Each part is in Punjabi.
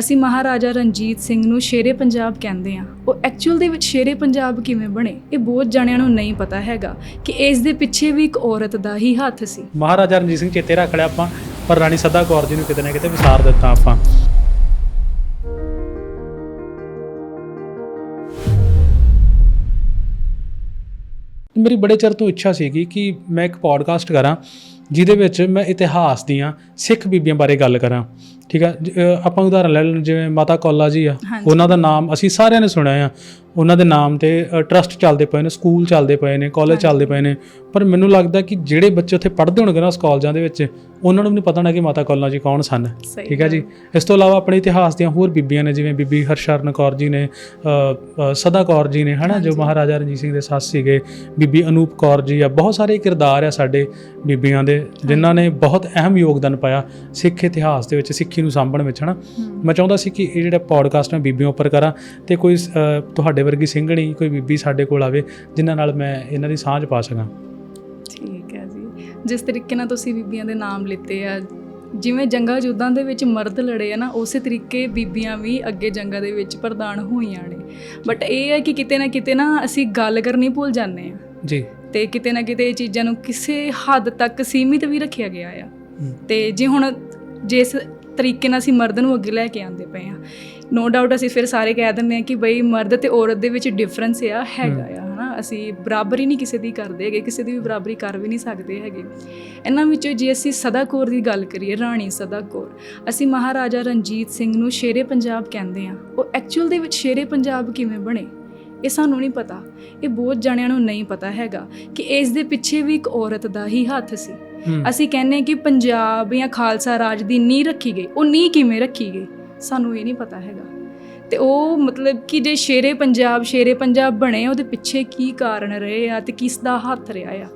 ਅਸੀਂ ਮਹਾਰਾਜਾ ਰਣਜੀਤ ਸਿੰਘ ਨੂੰ ਸ਼ੇਰੇ ਪੰਜਾਬ ਕਹਿੰਦੇ ਆ ਉਹ ਐਕਚੁਅਲ ਦੇ ਵਿੱਚ ਸ਼ੇਰੇ ਪੰਜਾਬ ਕਿਵੇਂ ਬਣੇ, ਇਹ ਬਹੁਤ ਜਾਣਿਆਂ ਨੂੰ ਨਹੀਂ ਪਤਾ ਹੈਗਾ ਕਿ ਇਸ ਦੇ ਪਿੱਛੇ ਵੀ ਇੱਕ ਔਰਤ ਦਾ ਹੀ ਹੱਥ ਸੀ। ਮਹਾਰਾਜਾ ਰਣਜੀਤ ਸਿੰਘ ਚੇਤੇ ਰੱਖ ਲਿਆ ਆਪਾਂ, ਪਰ ਰਾਣੀ ਸੱਦਾ ਕੌਰ ਜੀ ਨੂੰ ਕਿਤੇ ਨਾ ਕਿਤੇ ਵਿਸਾਰ ਦਿੱਤਾ ਆਪਾਂ। ਮੇਰੀ ਬੜੇ ਚਿਰ ਤੋਂ ਇੱਛਾ ਸੀਗੀ ਕਿ ਮੈਂ ਇੱਕ ਪੋਡਕਾਸਟ ਕਰਾਂ, ਜਿਹਦੇ ਵਿੱਚ ਮੈਂ ਇਤਿਹਾਸ ਦੀਆਂ ਸਿੱਖ ਬੀਬੀਆਂ ਬਾਰੇ ਗੱਲ ਕਰਾਂ। ਠੀਕ ਆ ਜ- ਅ, ਆਪਾਂ ਉਦਾਹਰਨ ਲੈ ਲੈਣ ਜਿਵੇਂ ਮਾਤਾ ਕੌਲਾ ਜੀ ਆ। ਉਹਨਾਂ ਦਾ ਨਾਮ ਅਸੀਂ ਸਾਰਿਆਂ ਨੇ ਸੁਣਿਆ ਆ ਉਹਨਾਂ ਦੇ ਨਾਮ ਤੇ ਟਰਸਟ ਚੱਲਦੇ ਪਏ ਨੇ ਸਕੂਲ ਚੱਲਦੇ ਪਏ ਨੇ ਕਾਲਜ ਚੱਲਦੇ ਪਏ ਨੇ। ਪਰ ਮੈਨੂੰ ਲੱਗਦਾ ਕਿ ਜਿਹੜੇ ਬੱਚੇ ਉੱਥੇ ਪੜ੍ਹਦੇ ਹੋਣਗੇ ਨਾ ਉਸ ਕਾਲਜਾਂ ਦੇ ਵਿੱਚ ਉਹਨਾਂ ਨੂੰ ਵੀ ਪਤਾ ਨਾ ਕਿ ਮਾਤਾ ਕੌਲਾ ਜੀ ਕੌਣ ਸਨ। ਠੀਕ ਹੈ ਜੀ? ਇਸ ਤੋਂ ਇਲਾਵਾ ਆਪਣੇ ਇਤਿਹਾਸ ਦੀਆਂ ਹੋਰ ਬੀਬੀਆਂ ਨੇ ਜਿਵੇਂ ਬੀਬੀ ਹਰਸ਼ਰਨ ਕੌਰ ਜੀ ਨੇ ਸਦਾ ਕੌਰ ਜੀ ਨੇ ਹਨਾ ਜੋ ਮਹਾਰਾਜਾ ਰਣਜੀਤ ਸਿੰਘ ਦੇ ਸੱਸ ਸੀਗੇ ਬੀਬੀ ਅਨੂਪ ਕੌਰ ਜੀ ਆ ਬਹੁਤ ਸਾਰੇ ਕਿਰਦਾਰ ਆ ਸਾਡੇ ਬੀਬੀਆਂ ਦੇ ਜਿਨ੍ਹਾਂ ਨੇ ਬਹੁਤ ਅਹਿਮ ਯੋਗਦਾਨ ਪਾਇਆ ਸਿੱਖ ਇਤਿਹਾਸ ਦੇ ਵਿੱਚ ਸਿੱਖੀ ਨੂੰ ਸਾਂਭਣ ਵਿੱਚ ਹਨਾ। ਮੈਂ ਚਾਹੁੰਦਾ ਸੀ ਕਿ ਇਹ ਜਿਹੜਾ ਪੋਡਕਾਸਟ ਮੈਂ ਬੀਬੀਆਂ ਉੱਪਰ ਕਰਾਂ ਤੇ ਕੋਈ ਅ, ਤੁਹਾਡੇ ਵਰਗੀ ਸਿੰਘਣੀ ਕੋਈ ਬੀਬੀ ਸਾਡੇ ਕੋਲ ਆਵੇ ਜਿਨ੍ਹਾਂ ਨਾਲ ਮੈਂ ਇਹਨਾਂ ਦੀ ਸਾਂਝ ਪਾ ਸਕਾਂ। ਠੀਕ ਹੈ ਜੀ। ਜਿਸ ਤਰੀਕੇ ਨਾਲ ਤੁਸੀਂ ਬੀਬੀਆਂ ਦੇ ਨਾਮ ਲਿੱਤੇ ਆ ਜਿਵੇਂ ਜੰਗਾਂ ਯੁੱਧਾਂ ਦੇ ਵਿੱਚ ਮਰਦ ਲੜੇ ਆ ਨਾ ਉਸੇ ਤਰੀਕੇ ਬੀਬੀਆਂ ਵੀ ਅੱਗੇ ਜੰਗਾਂ ਦੇ ਵਿੱਚ ਪ੍ਰਦਾਨ ਹੋਈਆਂ ਨੇ। ਬਟ ਇਹ ਹੈ ਕਿ ਕਿਤੇ ਨਾ ਕਿਤੇ ਨਾ ਅਸੀਂ ਗੱਲ ਕਰਨੀ ਭੁੱਲ ਜਾਂਦੇ ਆ। ਜੀ। ਤੇ ਕਿਤੇ ਨਾ ਕਿਤੇ ਇਹ ਚੀਜ਼ਾਂ ਨੂੰ ਕਿਸੇ ਹੱਦ ਤੱਕ ਸੀਮਿਤ ਵੀ ਰੱਖਿਆ ਗਿਆ ਆ। ਤੇ ਜੇ ਹੁਣ ਜਿਸ ਤਰੀਕੇ ਨਾਲ ਅਸੀਂ ਮਰਦ ਨੂੰ ਅੱਗੇ ਲੈ ਕੇ ਆਂਦੇ ਪਏ ਆ ਨੋ ਡਾਊਟ ਅਸੀਂ ਫਿਰ ਸਾਰੇ ਕਹਿ ਦਿੰਦੇ ਆ ਕਿ ਬਈ ਮਰਦ ਤੇ ਔਰਤ ਦੇ ਵਿੱਚ ਡਿਫਰੈਂਸ ਆ ਹੈਗਾ ਆ ਹਨਾ? ਅਸੀਂ ਬਰਾਬਰੀ ਨਹੀਂ ਕਿਸੇ ਦੀ ਕਰਦੇ ਹੈਗੇ ਕਿਸੇ ਦੀ ਵੀ ਬਰਾਬਰੀ ਕਰ ਵੀ ਨਹੀਂ ਸਕਦੇ ਹੈਗੇ। ਇਹਨਾਂ ਵਿੱਚੋਂ ਜੇ ਅਸੀਂ ਸਦਾ ਕੌਰ ਦੀ ਗੱਲ ਕਰੀਏ ਰਾਣੀ ਸਦਾ ਕੌਰ ਅਸੀਂ ਮਹਾਰਾਜਾ ਰਣਜੀਤ ਸਿੰਘ ਨੂੰ ਸ਼ੇਰੇ ਪੰਜਾਬ ਕਹਿੰਦੇ ਆ ਉਹ ਐਕਚੁਅਲ ਦੇ ਵਿੱਚ ਸ਼ੇਰੇ ਪੰਜਾਬ ਕਿਵੇਂ ਬਣੇ? ਇਹ ਸਾਨੂੰ ਨਹੀਂ ਪਤਾ। ਇਹ ਬਹੁਤ ਜਾਣਿਆਂ ਨੂੰ ਨਹੀਂ ਪਤਾ ਹੈਗਾ ਕਿ ਇਸ ਦੇ ਪਿੱਛੇ ਵੀ ਇੱਕ ਔਰਤ ਦਾ ਹੀ ਹੱਥ ਸੀ। ਅਸੀਂ ਕਹਿੰਦੇ ਕਿ ਪੰਜਾਬ ਜਾਂ ਖਾਲਸਾ ਰਾਜ ਦੀ ਨੀਂਹ ਰੱਖੀ ਗਈ। ਉਹ ਨੀਂਹ ਕਿਵੇਂ ਰੱਖੀ ਗਈ? ਸਾਨੂੰ ਇਹ ਨਹੀਂ ਪਤਾ ਹੈਗਾ। ਤੇ ਉਹ ਮਤਲਬ ਕਿ ਜੇ ਸ਼ੇਰੇ ਪੰਜਾਬ ਸ਼ੇਰੇ ਪੰਜਾਬ ਬਣੇ ਉਹਦੇ ਪਿੱਛੇ ਕੀ ਕਾਰਨ ਰਹੇ ਆ ਤੇ ਕਿਸ ਦਾ ਹੱਥ ਰਿਹਾ ਆ?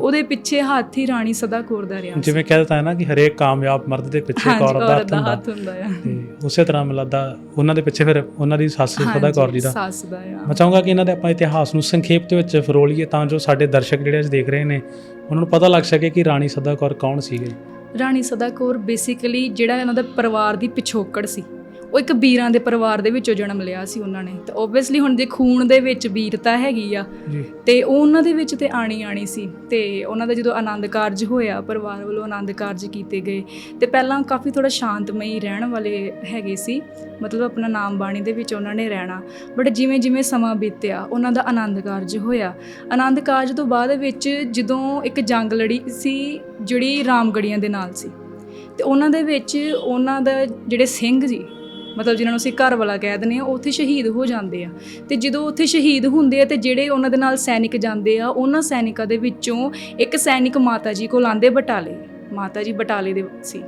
ਉਹਦੇ ਪਿੱਛੇ ਹੱਥ ਹੀ ਰਾਣੀ ਸਦਾ ਕੌਰ ਦਾ ਰਿਹਾ। ਜਿਵੇਂ ਕਹਿ ਦਿੱਤਾ ਹੈ ਨਾ ਕਿ ਹਰੇਕ ਕਾਮਯਾਬ ਮਰਦ ਦੇ ਪਿੱਛੇ ਇੱਕ ਔਰਤ ਦਾ ਹੱਥ ਹੁੰਦਾ ਤੇ ਉਸੇ ਤਰ੍ਹਾਂ ਮੈਨੂੰ ਲੱਗਦਾ ਉਹਨਾਂ ਦੇ ਪਿੱਛੇ ਫਿਰ ਉਹਨਾਂ ਦੀ ਸੱਸ ਸਦਾ ਕੌਰ ਜੀ ਦਾ। ਸੱਸ ਦਾ ਆ। ਮੈਂ ਚਾਹੂੰਗਾ ਕਿ ਇਹਨਾਂ ਦੇ ਆਪਾਂ ਇਤਿਹਾਸ ਨੂੰ ਸੰਖੇਪ ਦੇ ਵਿੱਚ ਫਰੋਲੀਏ ਤਾਂ ਜੋ ਸਾਡੇ ਦਰਸ਼ਕ ਜਿਹੜੇ ਅੱਜ ਦੇਖ ਰਹੇ ਨੇ ਉਹਨਾਂ ਨੂੰ ਪਤਾ ਲੱਗ ਸਕੇ ਕਿ ਰਾਣੀ ਸਦਾ ਕੌਰ ਕੌਣ ਸੀਗੇ। ਰਾਣੀ ਸਦਾ ਕੌਰ ਬੇਸਿਕਲੀ ਜਿਹੜਾ ਇਹਨਾਂ ਦਾ ਪਰਿਵਾਰ ਦੀ ਪਿਛੋਕੜ ਸੀ। ਉਹ ਇੱਕ ਵੀਰਾਂ ਦੇ ਪਰਿਵਾਰ ਦੇ ਵਿੱਚੋਂ ਜਨਮ ਲਿਆ ਸੀ ਉਹਨਾਂ ਨੇ। ਤੇ ਓਬਵੀਅਸਲੀ ਹੁਣ ਜੇ ਖੂਨ ਦੇ ਵਿੱਚ ਵੀਰਤਾ ਹੈਗੀ ਆ ਜੀ। ਤੇ ਉਹ ਉਹਨਾਂ ਦੇ ਵਿੱਚ ਤੇ ਆਣੀ ਆਣੀ ਸੀ। ਤੇ ਉਹਨਾਂ ਦਾ ਜਦੋਂ ਆਨੰਦ ਕਾਰਜ ਹੋਇਆ ਪਰਿਵਾਰ ਵੱਲੋਂ ਆਨੰਦ ਕਾਰਜ ਕੀਤੇ ਗਏ ਤੇ ਪਹਿਲਾਂ ਕਾਫੀ ਥੋੜਾ ਸ਼ਾਂਤਮਈ ਰਹਿਣ ਵਾਲੇ ਹੈਗੇ ਸੀ। ਮਤਲਬ ਆਪਣਾ ਨਾਮ ਬਾਣੀ ਦੇ ਵਿੱਚ ਉਹਨਾਂ ਨੇ ਰਹਿਣਾ। ਬਟ ਜਿਵੇਂ ਜਿਵੇਂ ਸਮਾਂ ਬੀਤਿਆ ਉਹਨਾਂ ਦਾ ਆਨੰਦ ਕਾਰਜ ਹੋਇਆ। ਆਨੰਦ ਕਾਰਜ ਤੋਂ ਬਾਅਦ ਵਿੱਚ ਜਦੋਂ ਇੱਕ ਜੰਗ ਲੜੀ ਸੀ ਜਿਹੜੀ ਰਾਮਗੜੀਆਂ ਦੇ ਨਾਲ ਸੀ ਤੇ ਉਹਨਾਂ ਦੇ ਵਿੱਚ ਉਹਨਾਂ ਦਾ ਜਿਹੜੇ ਸਿੰਘ ਜੀ ਮਤਲਬ ਜਿਨ੍ਹਾਂ ਨੂੰ ਅਸੀਂ ਘਰ ਵਾਲਾ ਕਹਿ ਦਿੰਦੇ ਆ ਉੱਥੇ ਸ਼ਹੀਦ ਹੋ ਜਾਂਦੇ ਆ। ਤੇ ਜਦੋਂ ਉੱਥੇ ਸ਼ਹੀਦ ਹੁੰਦੇ ਆ ਤੇ ਜਿਹੜੇ ਉਹਨਾਂ ਦੇ ਨਾਲ ਸੈਨਿਕ ਜਾਂਦੇ ਆ ਉਹਨਾਂ ਸੈਨਿਕਾਂ ਦੇ ਵਿੱਚੋਂ ਇੱਕ ਸੈਨਿਕ ਮਾਤਾ ਜੀ ਕੋਲ ਆਂਦੇ ਬਟਾਲੇ। ਮਾਤਾ ਜੀ ਬਟਾਲੇ ਦੇ ਸੀ।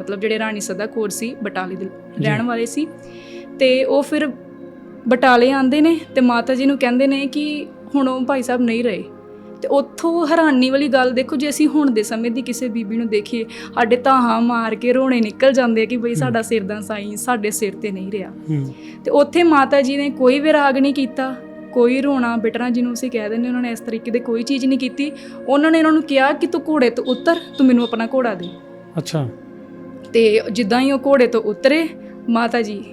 ਮਤਲਬ ਜਿਹੜੇ ਰਾਣੀ ਸਦਾ ਕੌਰ ਸੀ ਬਟਾਲੇ ਦੇ ਰਹਿਣ ਵਾਲੇ ਸੀ। ਤੇ ਉਹ ਫਿਰ ਬਟਾਲੇ ਆਂਦੇ ਨੇ ਤੇ ਮਾਤਾ ਜੀ ਨੂੰ ਕਹਿੰਦੇ ਨੇ ਕਿ ਹੁਣ ਉਹ ਭਾਈ ਸਾਹਿਬ ਨਹੀਂ ਰਹੇ। ਤੇ ਉੱਥੋਂ ਹੈਰਾਨੀ ਵਾਲੀ ਗੱਲ ਦੇਖੋ ਜੇ ਅਸੀਂ ਹੁਣ ਦੇ ਸਮੇਂ ਦੀ ਕਿਸੇ ਬੀਬੀ ਨੂੰ ਦੇਖੀਏ ਸਾਡੇ ਧਾਹਾਂ ਮਾਰ ਕੇ ਰੋਣੇ ਨਿਕਲ ਜਾਂਦੇ ਆ ਕਿ ਬਈ ਸਾਡਾ ਸਿਰ ਦਾ ਸਾਈਂ ਸਾਡੇ ਸਿਰ ਤੇ ਨਹੀਂ ਰਿਹਾ। ਤੇ ਉੱਥੇ ਮਾਤਾ ਜੀ ਨੇ ਕੋਈ ਵਿਰਾਗ ਨਹੀਂ ਕੀਤਾ ਕੋਈ ਰੋਣਾ ਬਿਟਣਾ ਜਿਹਨੂੰ ਅਸੀਂ ਕਹਿ ਦਿੰਦੇ ਉਹਨਾਂ ਨੇ ਇਸ ਤਰੀਕੇ ਦੇ ਕੋਈ ਚੀਜ਼ ਨਹੀਂ ਕੀਤੀ। ਉਹਨਾਂ ਨੇ ਉਹਨਾਂ ਨੂੰ ਕਿਹਾ ਕਿ ਤੂੰ ਘੋੜੇ ਤੋਂ ਉਤਰ ਤੂੰ ਮੈਨੂੰ ਆਪਣਾ ਘੋੜਾ ਦੇ। ਅੱਛਾ। ਤੇ ਜਿੱਦਾਂ ਹੀ ਉਹ ਘੋੜੇ ਤੋਂ ਉਤਰੇ ਮਾਤਾ ਜੀ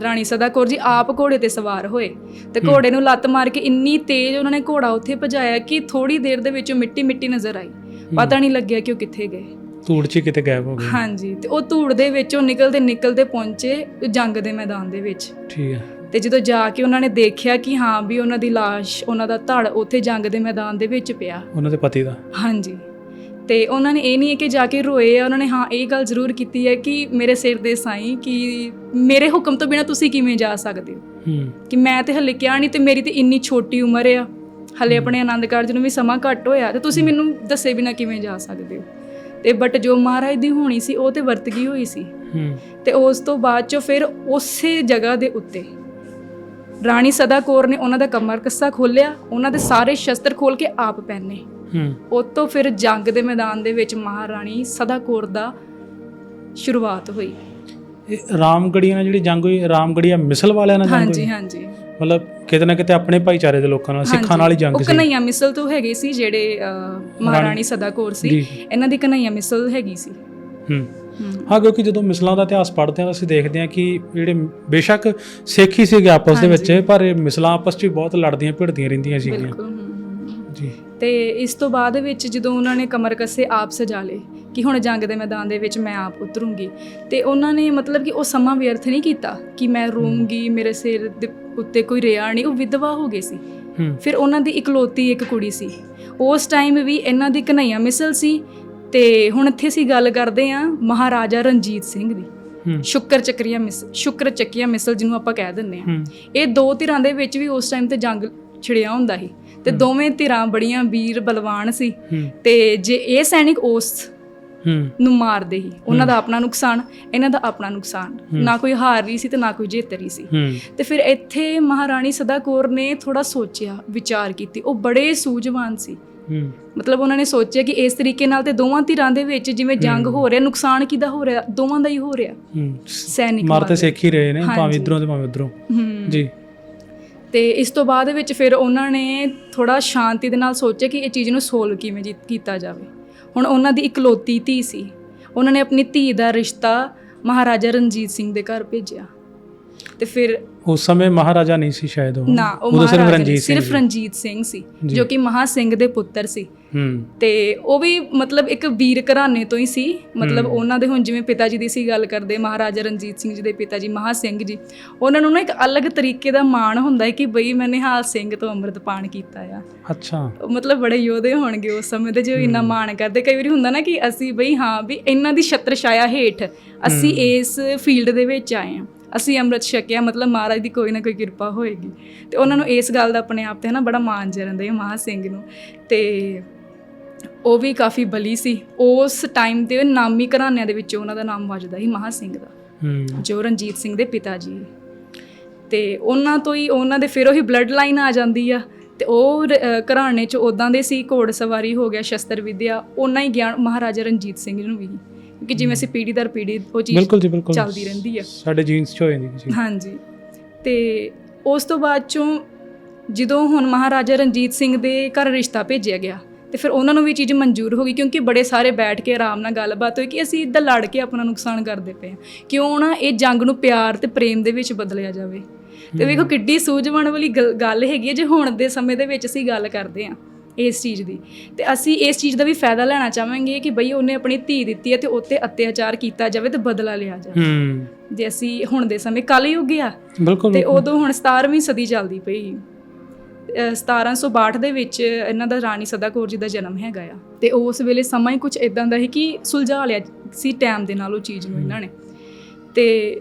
ਰਾਣੀ ਸਦਾ ਕੌਰ ਜੀ ਆਪ ਘੋੜੇ ਤੇ ਸਵਾਰ ਹੋਏ ਤੇ ਘੋੜੇ ਨੂੰ ਲੱਤ ਮਾਰ ਕੇ ਇੰਨੀ ਤੇਜ਼ ਉਹਨਾਂ ਨੇ ਘੋੜਾ ਉੱਥੇ ਭਜਾਇਆ ਕਿ ਥੋੜੀ ਦੇਰ ਦੇ ਵਿੱਚ ਮਿੱਟੀ ਮਿੱਟੀ ਨਜ਼ਰ ਆਈ। ਪਤਾ ਨਹੀਂ ਲੱਗਿਆ ਕਿ ਉਹ ਕਿੱਥੇ ਗਏ। ਧੂੜ 'ਚ ਕਿਤੇ ਗਾਇਬ ਹੋ ਗਏ। ਹਾਂਜੀ ਤੇ ਉਹ ਧੂੜ ਦੇ ਵਿੱਚੋਂ ਨਿਕਲਦੇ ਨਿਕਲਦੇ ਪਹੁੰਚੇ ਜੰਗ ਦੇ ਮੈਦਾਨ ਦੇ ਵਿੱਚ। ਠੀਕ ਹੈ। ਤੇ ਜਦੋਂ ਜਾ ਕੇ ਉਹਨਾਂ ਨੇ ਦੇਖਿਆ ਕਿ ਹਾਂ ਵੀ ਉਹਨਾਂ ਦੀ ਲਾਸ਼ ਉਹਨਾਂ ਦਾ ਧੜ ਉੱਥੇ ਜੰਗ ਦੇ ਮੈਦਾਨ ਦੇ ਵਿੱਚ ਪਿਆ। ਉਹਨਾਂ ਦੇ ਪਤੀ ਦਾ। ਹਾਂਜੀ। ਤੇ ਉਹਨਾਂ ਨੇ ਇਹ ਨਹੀਂ ਹੈ ਕਿ ਜਾ ਕੇ ਰੋਏ ਆ ਉਹਨਾਂ ਨੇ ਹਾਂ ਇਹ ਗੱਲ ਜ਼ਰੂਰ ਕੀਤੀ ਹੈ ਕਿ ਮੇਰੇ ਸਿਰ ਦੇ ਸਾਈਂ ਕਿ ਮੇਰੇ ਹੁਕਮ ਤੋਂ ਬਿਨਾ ਤੁਸੀਂ ਕਿਵੇਂ ਜਾ ਸਕਦੇ ਹੋ? ਕਿ ਮੈਂ ਤੇ ਹਲੇ ਕਿਹਾ ਨਹੀਂ ਤੇ ਮੇਰੀ ਤੇ ਇੰਨੀ ਛੋਟੀ ਉਮਰ ਆ। ਹਲੇ ਆਪਣੇ ਆਨੰਦ ਕਾਰਜ ਨੂੰ ਵੀ ਸਮਾਂ ਘੱਟ ਹੋਇਆ ਤੇ ਤੁਸੀਂ ਮੈਨੂੰ ਦੱਸੇ ਬਿਨਾ ਕਿਵੇਂ ਜਾ ਸਕਦੇ ਹੋ? ਤੇ ਬਟ ਜੋ ਮਹਾਰਾਜ ਦੀ ਹੋਣੀ ਸੀ ਉਹ ਤੇ ਵਰਤ ਗਈ ਹੋਈ ਸੀ। ਤੇ ਉਸ ਤੋਂ ਬਾਅਦ ਚੋਂ ਫਿਰ ਉਸੇ ਜਗ੍ਹਾ ਦੇ ਉੱਤੇ ਰਾਣੀ ਸਦਾ ਕੌਰ ਨੇ ਉਹਨਾਂ ਦਾ ਕਮਰ ਕੱਸਾ ਖੋਲਿਆ ਉਹਨਾਂ ਦੇ ਸਾਰੇ ਸ਼ਸਤਰ ਖੋਲ ਕੇ ਆਪ ਪਹਿਨੇ। ਉਸ ਤੋਂ ਫਿਰ ਜੰਗ ਦੇ ਮੈਦਾਨ ਦੇ ਵਿੱਚ ਮਹਾਰਾਣੀ ਸਦਾ ਕੌਰ ਦਾ ਸ਼ੁਰੂਆਤ ਹੋਈ। ਇਹ ਰਾਮਗੜੀਆਂ ਨਾਲ ਜਿਹੜੀ ਜੰਗ ਹੋਈ ਰਾਮਗੜੀਆ ਮਿਸਲ ਵਾਲਿਆਂ ਨਾਲ ਜੰਗ ਹਾਂਜੀ ਹੋਈ? ਹਾਂਜੀ ਮਤਲਬ ਕਿਤੇ ਨਾ ਕਿਤੇ ਆਪਣੇ ਭਾਈਚਾਰੇ ਦੇ ਲੋਕਾਂ ਨਾਲ ਸਿੱਖਾਂ ਨਾਲ ਹੀ ਜੰਗ ਉਹ ਸੀ। ਕਨਈਆ ਮਿਸਲ ਤੋਂ ਹੈਗੇ ਸੀ ਜਿਹੜੇ ਮਹਾਰਾਣੀ ਸਦਾ ਕੌਰ ਸੀ। ਇਹਨਾਂ ਦੀ ਕਨਈਆ ਮਿਸਲ ਹੈਗੀ ਸੀ। ਹੂੰ। ਹੂੰ। ਕਿਉਂਕਿ ਜਦੋਂ ਮਿਸਲਾਂ ਦਾ ਇਤਿਹਾਸ ਪੜ੍ਹਦੇ ਹਾਂ ਤਾਂ ਅਸੀਂ ਦੇਖਦੇ ਹਾਂ ਕਿ ਜਿਹੜੇ ਬੇਸ਼ੱਕ ਸਿੱਖ ਹੀ ਸੀਗੇ ਆਪਸ ਦੇ ਵਿੱਚ ਪਰ ਇਹ ਮਿਸਲਾਂ ਆਪਸ 'ਚ ਵੀ ਬਹੁਤ ਲੜਦੀਆਂ ਭਿੜਦੀਆਂ ਰਹਿੰਦੀਆਂ ਸੀਗੀਆਂ। ਬਿਲਕੁਲ ਤੇ ਇਸ ਤੋਂ ਬਾਅਦ ਵਿੱਚ ਜਦੋਂ ਉਹਨਾਂ ਨੇ ਕਮਰ ਕੱਸੇ ਆਪ ਸਜਾ ਲਏ ਕਿ ਹੁਣ ਜੰਗ ਦੇ ਮੈਦਾਨ ਦੇ ਵਿੱਚ ਮੈਂ ਆਪ ਉਤਰੂੰਗੀ ਤੇ ਉਹਨਾਂ ਨੇ ਮਤਲਬ ਕਿ ਉਹ ਸਮਾਂ ਵਿਅਰਥ ਨਹੀਂ ਕੀਤਾ ਕਿ ਮੈਂ ਰੋਊਂਗੀ ਮੇਰੇ ਸਿਰ ਦੇ ਉੱਤੇ ਕੋਈ ਰਿਆ ਨਹੀਂ ਉਹ ਵਿਧਵਾ ਹੋ ਗਏ ਸੀ। ਫਿਰ ਉਹਨਾਂ ਦੀ ਇਕਲੌਤੀ ਇੱਕ ਕੁੜੀ ਸੀ। ਉਸ ਟਾਈਮ ਵੀ ਇਹਨਾਂ ਦੀ ਕਨਈਆ ਮਿਸਲ ਸੀ ਤੇ ਹੁਣ ਇੱਥੇ ਅਸੀਂ ਗੱਲ ਕਰਦੇ ਹਾਂ ਮਹਾਰਾਜਾ ਰਣਜੀਤ ਸਿੰਘ ਦੀ। ਸ਼ੁਕਰ ਚੱਕਰੀਆ ਮਿਸਲ ਸ਼ੁਕਰ ਚੱਕੀਆ ਮਿਸਲ ਜਿਹਨੂੰ ਆਪਾਂ ਕਹਿ ਦਿੰਦੇ ਹੂੰ। ਇਹ ਦੋ ਧਿਰਾਂ ਦੇ ਵਿੱਚ ਵੀ ਉਸ ਟਾਈਮ ਤੇ ਜੰਗ ਛਿੜਿਆ ਹੁੰਦਾ ਸੀ। ਤੇ ਦੋਵੇਂ ਧਿਰਾਂ ਬੜੀਆਂ ਵੀਰ ਬਲਵਾਨ ਸੀ ਤੇ ਜੇ ਇਹ ਸੈਨਿਕ ਉਸ ਨੂੰ ਮਾਰਦੇ ਹੀ ਉਹਨਾਂ ਦਾ ਆਪਣਾ ਨੁਕਸਾਨ ਇਹਨਾਂ ਦਾ ਆਪਣਾ ਨੁਕਸਾਨ। ਨਾ ਕੋਈ ਹਾਰ ਰਹੀ ਸੀ ਤੇ ਨਾ ਕੋਈ ਜਿੱਤ ਰਹੀ ਸੀ। ਤੇ ਫਿਰ ਇੱਥੇ ਮਹਾਰਾਣੀ ਸਦਾ ਕੌਰ ਨੇ ਥੋੜਾ ਸੋਚਿਆ ਵਿਚਾਰ ਕੀਤੀ। ਉਹ ਬੜੇ ਸੂਝਵਾਨ ਸੀ। ਮਤਲਬ ਉਹਨਾਂ ਨੇ ਸੋਚਿਆ ਕਿ ਇਸ ਤਰੀਕੇ ਨਾਲ ਤੇ ਦੋਵਾਂ ਧਿਰਾਂ ਦੇ ਵਿੱਚ ਜਿਵੇਂ ਜੰਗ ਹੋ। ਰਿਹਾ ਨੁਕਸਾਨ ਕਿਹਦਾ ਹੋ ਰਿਹਾ? ਦੋਵਾਂ ਦਾ ਹੀ ਹੋ ਰਿਹਾ। ਸੈਨਿਕ ਮਰ ਤੇ ਸਿੱਖ ਹੀ ਰਹੇ ਨੇ ਭਾਵੇਂ। ਇਧਰੋਂ ਤੇ ਭਾਵੇਂ ਉਧਰੋਂ। ਜੀ। ਤੇ ਇਸ ਤੋਂ ਬਾਅਦ ਵਿੱਚ ਫਿਰ ਉਹਨਾਂ ਨੇ ਥੋੜਾ ਸ਼ਾਂਤੀ ਦੇ ਨਾਲ ਸੋਚਿਆ ਕਿ ਇਹ ਚੀਜ਼ ਨੂੰ ਸੋਲਵ ਕਿਵੇਂ ਜੀ- ਕੀਤਾ ਜਾਵੇ। ਹੁਣ ਉਹਨਾਂ ਦੀ ਇਕਲੌਤੀ ਧੀ ਸੀ। ਉਹਨਾਂ ਨੇ ਆਪਣੀ ਧੀ ਦਾ ਰਿਸ਼ਤਾ ਮਹਾਰਾਜਾ ਰਣਜੀਤ ਸਿੰਘ ਦੇ ਘਰ ਭੇਜਿਆ। ਤੇ ਫਿਰ ਉਸ ਸਮੇਂ ਮਹਾਰਾਜਾ ਨਹੀਂ ਸੀ ਸ਼ਾਇਦ ਉਹ। ਨਾ ਉਹ ਉਦੋਂ ਸਿਰਫ ਮਹਾਰਾਜਾ ਰਣਜੀਤ ਸਿੰਘ ਸਿਰਫ ਸੀ। ਰਣਜੀਤ ਸਿੰਘ ਸੀ ਜੀ। ਜੋ ਕਿ ਮਹਾ ਸਿੰਘ ਦੇ ਪੁੱਤਰ ਸੀ। ਹੂੰ। ਤੇ ਉਹ ਵੀ ਮਤਲਬ ਇੱਕ ਵੀਰ ਘਰਾਣੇ ਤੋਂ ਹੀ ਸੀ। ਮਤਲਬ ਉਹਨਾਂ ਦੇ ਹੁਣ ਜਿਵੇਂ ਪਿਤਾ ਜੀ ਦੀ ਸੀ ਗੱਲ ਕਰਦੇ ਮਹਾਰਾਜਾ ਰਣਜੀਤ ਸਿੰਘ ਜੀ ਦੇ ਪਿਤਾ ਜੀ ਮਹਾ ਸਿੰਘ ਜੀ ਉਹਨਾਂ ਨੂੰ ਨਾ ਇੱਕ ਅਲੱਗ ਤਰੀਕੇ ਦਾ ਮਾਣ ਹੁੰਦਾ ਹੈ ਕਿ ਬਈ ਮੈਂ ਨਿਹਾਲ ਸਿੰਘ ਤੋਂ ਅੰਮ੍ਰਿਤਪਾਨ ਕੀਤਾ ਆ। ਅੱਛਾ। ਮਤਲਬ ਬੜੇ ਯੋਧੇ ਹੋਣਗੇ ਉਸ ਸਮੇਂ ਦੇ ਜੋ ਇੰਨਾ ਮਾਣ ਕਰਦੇ। ਕਈ ਵਾਰੀ ਹੁੰਦਾ ਨਾ ਕਿ ਅਸੀਂ ਬਈ ਹਾਂ ਵੀ ਇਹਨਾਂ ਦੀ ਛਤਰ ਛਾਇਆ ਹੇਠ ਅਸੀਂ ਇਸ ਫੀਲਡ ਦੇ ਵਿੱਚ ਆਏ ਹਾਂ। ਅਸੀਂ ਅੰਮ੍ਰਿਤ ਛਕਿਆ ਮਤਲਬ ਮਹਾਰਾਜ ਦੀ ਕੋਈ ਨਾ ਕੋਈ ਕਿਰਪਾ ਹੋਏਗੀ। ਤੇ ਉਹਨਾਂ ਨੂੰ ਇਸ ਗੱਲ ਦਾ ਆਪਣੇ ਆਪ ਤੇ ਨਾ ਬੜਾ ਮਾਣ ਜਿਹਾ ਰਹਿੰਦਾ ਹੈ ਮਹਾ ਸਿੰਘ ਨੂੰ। ਤੇ ਉਹ ਵੀ ਕਾਫੀ ਬਲੀ ਸੀ। ਉਸ ਟਾਈਮ ਦੇ ਨਾਮੀ ਘਰਾਣਿਆਂ ਦੇ ਵਿੱਚ ਉਹਨਾਂ ਦਾ ਨਾਮ ਵੱਜਦਾ ਸੀ ਮਹਾ ਸਿੰਘ ਦਾ ਹੂੰ। ਜੋ ਰਣਜੀਤ ਸਿੰਘ ਦੇ ਪਿਤਾ ਜੀ। ਤੇ ਉਹਨਾਂ ਤੋਂ ਹੀ ਉਹਨਾਂ ਦੇ ਫਿਰ ਉਹੀ ਬਲੱਡ ਲਾਈਨ ਆ ਜਾਂਦੀ ਆ। ਤੇ ਉਹ ਘਰਾਣੇ ਚ ਉਦਾਂ ਦੇ ਸੀ ਘੋੜ ਸਵਾਰੀ ਹੋ ਗਿਆ ਸ਼ਸਤਰ ਵਿਦਿਆ ਉਹਨਾਂ ਹੀ ਗਿਆਨ ਮਹਾਰਾਜਾ ਰਣਜੀਤ ਸਿੰਘ ਨੂੰ ਵੀ। ਕਿਉਂਕਿ ਜਿਵੇਂ ਅਸੀਂ ਪੀੜੀ ਦਰ ਪੀੜੀ ਉਹ ਚੀਜ਼ ਬਿਲਕੁਲ ਜੀ ਬਿਲਕੁਲ। ਚੱਲਦੀ ਰਹਿੰਦੀ ਆ। ਸਾਡੇ ਜੀਨਸ 'ਚ ਹੋ ਜਾਂਦੀ ਸੀ ਹਾਂਜੀ। ਤੇ ਉਸ ਤੋਂ ਬਾਅਦ ਚੋਂ ਜਦੋਂ ਹੁਣ ਮਹਾਰਾਜਾ ਰਣਜੀਤ ਸਿੰਘ ਦੇ ਘਰ ਰਿਸ਼ਤਾ ਭੇਜਿਆ ਗਿਆ ਤੇ ਫਿਰ ਉਹਨਾਂ ਨੂੰ ਵੀ ਚੀਜ਼ ਮਨਜ਼ੂਰ ਹੋ ਗਈ ਕਿਉਂਕਿ ਬੜੇ ਸਾਰੇ ਬੈਠ ਕੇ ਆਰਾਮ ਨਾਲ ਗੱਲਬਾਤ ਹੋਈ ਕਿ ਅਸੀਂ ਇੱਦਾਂ ਲੜ ਕੇ ਆਪਣਾ ਨੁਕਸਾਨ ਕਰਦੇ ਪਏ ਹਾਂ। ਕਿਉਂ ਨਾ ਇਹ ਜੰਗ ਨੂੰ ਪਿਆਰ ਤੇ ਪ੍ਰੇਮ ਦੇ ਵਿੱਚ ਬਦਲਿਆ ਜਾਵੇ। ਤੇ ਵੇਖੋ ਕਿੱਡੀ ਸੂਝਵਾਨ ਵਾਲੀ ਗੱਲ- ਗੱਲ ਹੈਗੀ ਹੈ ਜੇ ਹੁਣ ਦੇ ਸਮੇਂ ਦੇ ਵਿੱਚ ਅਸੀਂ ਗੱਲ ਕਰਦੇ ਹਾਂ। ਇਸ ਚੀਜ਼ ਦੀ। ਤੇ ਅਸੀਂ ਇਸ ਚੀਜ਼ ਦਾ ਵੀ ਫਾਇਦਾ ਲੈਣਾ ਚਾਹਾਂਗੇ ਕਿ ਬਈ ਉਹਨੇ ਆਪਣੀ ਧੀ ਦਿੱਤੀ ਹੈ ਤੇ ਉੱਤੇ ਅਤਿਆਚਾਰ ਕੀਤਾ ਜਾਵੇ ਤੇ ਬਦਲਾ ਲਿਆ ਜਾਵੇ। ਹੂੰ। ਜੇ ਅਸੀਂ ਹੁਣ ਦੇ ਸਮੇਂ ਕਲਯੁੱਗ ਆ ਬਿਲਕੁਲ ਤੇ ਉਦੋਂ ਹੁਣ 17ਵੀਂ ਸਦੀ ਚੱਲਦੀ ਪਈ। ਅਹ 1762 ਦੇ ਵਿੱਚ ਇਹਨਾਂ ਦਾ ਰਾਣੀ ਸਦਾ ਕੌਰ ਜੀ ਦਾ ਜਨਮ ਹੈਗਾ ਆ। ਤੇ ਉਸ ਵੇਲੇ ਸਮਾਂ ਹੀ ਕੁਝ ਇਦਾਂ ਦਾ ਸੀ ਕਿ ਸੁਲਝਾ ਲਿਆ ਸੀ ਟਾਈਮ ਦੇ ਨਾਲ ਉਹ ਚੀਜ਼ ਨੂੰ ਇਹਨਾਂ ਨੇ। ਤੇ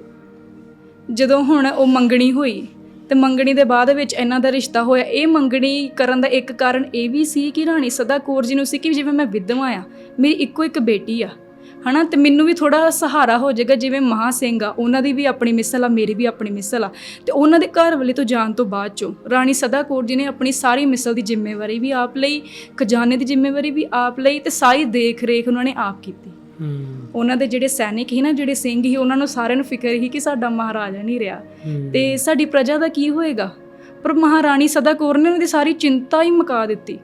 ਜਦੋਂ ਹੁਣ ਉਹ ਮੰਗਣੀ ਹੋਈ ਤੇ ਮੰਗਣੀ ਦੇ ਬਾਅਦ ਵਿੱਚ ਇਹਨਾਂ ਦਾ ਰਿਸ਼ਤਾ ਹੋਇਆ। ਇਹ ਮੰਗਣੀ ਕਰਨ ਦਾ ਇੱਕ ਕਾਰਨ ਇਹ ਵੀ ਸੀ ਕਿ ਰਾਣੀ ਸਦਾ ਕੌਰ ਜੀ ਨੂੰ ਸੀ ਕਿ ਜਿਵੇਂ ਮੈਂ ਵਿਧਵਾ ਆ, ਮੇਰੀ ਇੱਕੋ ਇੱਕ ਬੇਟੀ ਆ। ਹਨਾ? ਤੇ ਮੈਨੂੰ ਵੀ ਥੋੜਾ ਸਹਾਰਾ ਹੋ ਜਾਏਗਾ, ਜਿਵੇਂ ਮਹਾ ਸਿੰਘ ਆ, ਉਹਨਾਂ ਦੀ ਵੀ ਆਪਣੀ ਮਿਸਲ ਆ, ਮੇਰੀ ਵੀ ਆਪਣੀ ਮਿਸਲ ਆ। ਤੇ ਉਹਨਾਂ ਦੇ ਘਰ ਵਾਲੇ ਤੋਂ ਜਾਣ ਤੋਂ ਬਾਅਦ ਚੋਂ ਰਾਣੀ ਸਦਾ ਕੌਰ ਜੀ ਨੇ ਆਪਣੀ ਸਾਰੀ ਮਿਸਲ ਦੀ ਜ਼ਿੰਮੇਵਾਰੀ ਵੀ ਆਪ ਲਈ, ਖਜ਼ਾਨੇ ਦੀ ਜ਼ਿੰਮੇਵਾਰੀ ਵੀ ਆਪ ਲਈ ਤੇ ਸਾਰੀ ਦੇਖ ਰੇਖ ਉਹਨਾਂ ਨੇ ਆਪ ਕੀਤੀ। ਉਹਨਾਂ ਦੇ ਜਿਹੜੇ ਸੈਨਿਕ ਸੀ ਨਾ ਜਿਹੜੇ ਸਿੰਘ ਸੀ ਉਹਨਾਂ ਨੂੰ ਸਾਰਿਆਂ ਨੂੰ ਫਿਕਰ ਸੀ ਕਿ ਸਾਡਾ ਮਹਾਰਾਜਾ ਨਹੀਂ ਰਿਹਾ। ਤੇ ਸਾਡੀ ਪ੍ਰਜਾ ਦਾ ਕੀ ਹੋਏਗਾ? ਪਰ ਮਹਾਰਾਣੀ ਸਦਾ ਕੌਰ ਨੇ ਉਹਦੀ ਸਾਰੀ ਚਿੰਤਾ ਹੀ ਮੁਕਾ ਦਿੱਤੀ।